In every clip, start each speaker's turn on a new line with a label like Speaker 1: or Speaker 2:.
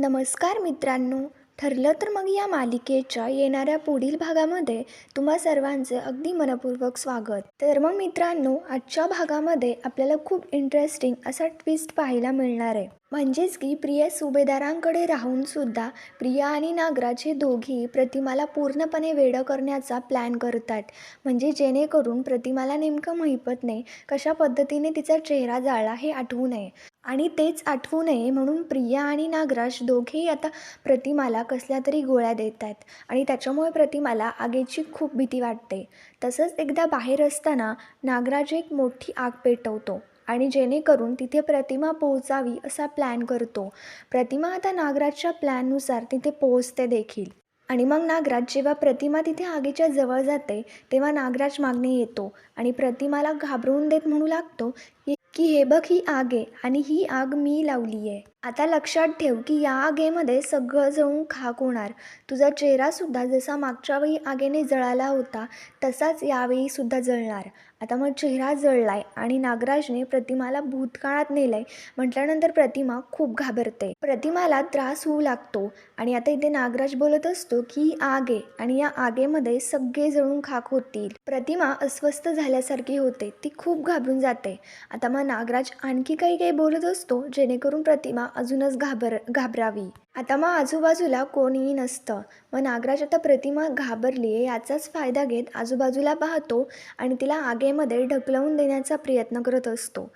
Speaker 1: नमस्कार मित्रांनो. ठरलं तर मग या मालिकेच्या येणाऱ्या पुढील भागामध्ये तुम्हा सर्वांचे अगदी मनपूर्वक स्वागत. तर मग मित्रांनो आजच्या भागामध्ये आपल्याला खूप इंटरेस्टिंग असा ट्विस्ट पाहायला मिळणार आहे. म्हणजेच की प्रिया सुभेदारांकडे राहून सुद्धा प्रिया आणि नागराज हे दोघी प्रतिमाला पूर्णपणे वेडं करण्याचा प्लॅन करतात. म्हणजे जेणेकरून प्रतिमाला नेमकं माहीत नाही कशा पद्धतीने तिचा चेहरा जाळला हे आठवू नये. आणि तेच आठवू नये म्हणून प्रिया आणि नागराज दोघेही आता प्रतिमाला कसल्या तरी गोळ्या देत आहेत. आणि त्याच्यामुळे प्रतिमाला आगीची खूप भीती वाटते. तसंच एकदा बाहेर असताना नागराज एक मोठी आग पेटवतो आणि जेणेकरून तिथे प्रतिमा पोहोचावी असा प्लॅन करतो. प्रतिमा आता नागराजच्या प्लॅननुसार तिथे पोहोचते देखील. आणि मग नागराज जेव्हा प्रतिमा तिथे आगीच्या जवळ जाते तेव्हा नागराज मागणे येतो आणि प्रतिमाला घाबरवून देत म्हणू लागतो की हे बघ ही आग आहे आणि ही आग मी लावली आहे. आता लक्षात ठेव की या आगेमध्ये सगळं जळून खाक होणार. तुझा चेहरासुद्धा जसा मागच्या वेळी आगेने जळाला होता तसाच यावेळी सुद्धा जळणार. आता मग चेहरा जळलाय आणि नागराजने प्रतिमाला भूतकाळात नेलंय. म्हटल्यानंतर प्रतिमा खूप घाबरते. प्रतिमाला त्रास होऊ लागतो आणि आता इथे नागराज बोलत असतो की ही आग आहे आणि या आगेमध्ये सगळे जळून खाक होतील. प्रतिमा अस्वस्थ झाल्यासारखी होते. ती खूप घाबरून जाते. आता मग नागराज आणखी काही काही बोलत असतो जेणेकरून प्रतिमा अजूनच घाबर घाबरावी. आता मग आजूबाजूला कोणीही नसतं. मग नागराज आता प्रतिमा घाबरली आहे याचाच फायदा घेत आजूबाजूला पाहतो आणि तिला आगेमध्ये ढकलवून देण्याचा प्रयत्न करत असतो.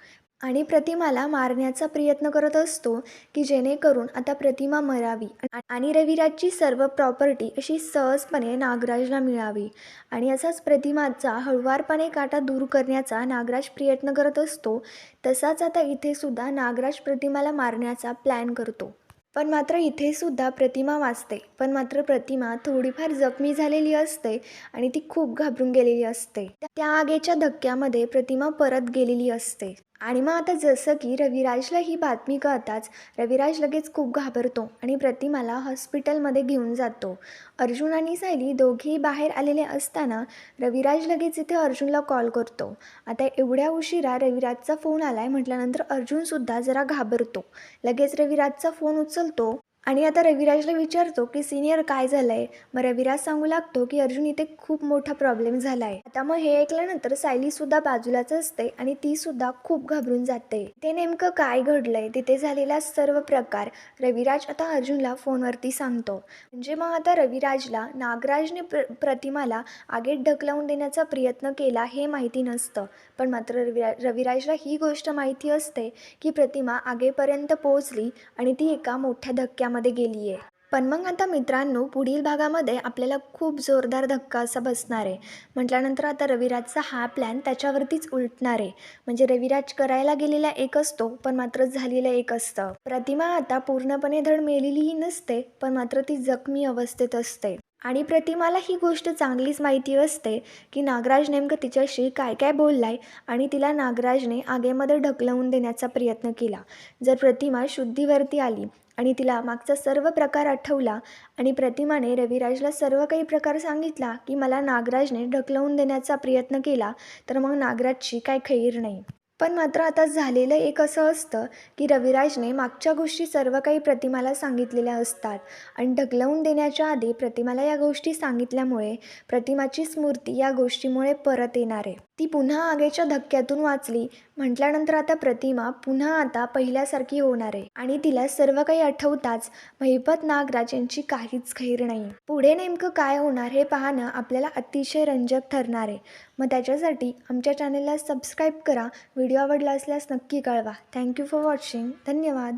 Speaker 1: आणि प्रतिमाला मारण्याचा प्रयत्न करत असतो की जेणेकरून आता प्रतिमा मरावी आणि रविराजची सर्व प्रॉपर्टी अशी सहजपणे नागराजला मिळावी. आणि असाच प्रतिमाचा हळुवारपणे काटा दूर करण्याचा नागराज प्रयत्न करत असतो तसाच आता इथेसुद्धा नागराज प्रतिमाला मारण्याचा प्लॅन करतो. पण मात्र इथे सुद्धा प्रतिमा वाचते. पण मात्र प्रतिमा थोडीफार जखमी झालेली असते आणि ती खूप घाबरून गेलेली असते. त्या आगेच्या धक्क्यामध्ये प्रतिमा परत गेलेली असते. आणि मग आता जसं की रविराजला ही बातमी कळताच रविराज लगेच खूप घाबरतो आणि प्रतिमाला हॉस्पिटलमध्ये घेऊन जातो. अर्जुन आणि सायली दोघेही बाहेर आलेले असताना रविराज लगेच इथे अर्जुनला कॉल करतो. आता एवढ्या उशिरा रविराजचा फोन आला आहे म्हटल्यानंतर अर्जुनसुद्धा जरा घाबरतो. लगेच रविराजचा फोन उचलतो आणि आता रविराजला विचारतो की सिनियर काय झालं आहे मग रविराज सांगू लागतो की अर्जुन इथे खूप मोठा प्रॉब्लेम झाला आहे आता मग हे ऐकल्यानंतर सायलीसुद्धा बाजूलाच असते आणि तीसुद्धा खूप घाबरून जाते. ते नेमकं काय घडलंय? तिथे झालेला सर्व प्रकार रविराज आता अर्जुनला फोनवरती सांगतो. म्हणजे मग आता रविराजला नागराजने प्र प्रतिमाला आगेत ढकलवून देण्याचा प्रयत्न केला हे माहिती नसतं. पण मात्र रविरा रविराजला ही गोष्ट माहिती असते की प्रतिमा आगेपर्यंत पोहोचली आणि ती एका मोठ्या धक्क्या भागामध्ये गेली आहे पण मग आता मित्रांनो पुढील भागामध्ये आपल्याला खूप जोरदार धक्का असा बसणार आहे. म्हटल्यानंतर आता रविराजचा हा प्लॅन त्याच्यावरतीच उलटणार. आहे म्हणजे रविराज करायला गेलेला एक असतो पण मात्र झालेलं एक असतं. प्रतिमा आता पूर्णपणे धड मेलेलीही नसते पण मात्र ती जखमी अवस्थेत असते. आणि प्रतिमाला ही गोष्ट चांगलीच माहिती असते की नागराज नेमकं तिच्याशी काय काय बोललाय आणि तिला नागराजने आगेमध्ये ढकलवून देण्याचा प्रयत्न केला. जर प्रतिमा शुद्धीवरती आली आणि तिला मागचा सर्व प्रकार आठवला आणि प्रतिमाने रविराजला सर्व काही प्रकार सांगितला की मला नागराजने ढकलवून देण्याचा प्रयत्न केला तर मग नागराजची काय खैर नाही. पण मात्र आता झालेलं एक असं असतं की रविराजने मागच्या गोष्टी सर्व काही प्रतिमाला सांगितलेल्या असतात आणि ढकलवून देण्याच्या आधी प्रतिमाला या गोष्टी सांगितल्यामुळे प्रतिमाची स्मृती या गोष्टीमुळे परत येणार आहे. ती पुन्हा आगेच्या धक्क्यातून वाचली. म्हटल्यानंतर आता प्रतिमा पुन्हा आता पहिल्यासारखी होणार आहे. आणि तिला सर्व काही आठवताच महिपत नागराज यांची काहीच खैर नाही. पुढे नेमकं काय होणार हे पाहणं आपल्याला अतिशय रंजक ठरणार आहे. मग त्याच्यासाठी आमच्या चॅनलला सबस्क्राईब करा. व्हिडिओ आवडला असल्यास नक्की कळवा. Thank you for watching. धन्यवाद.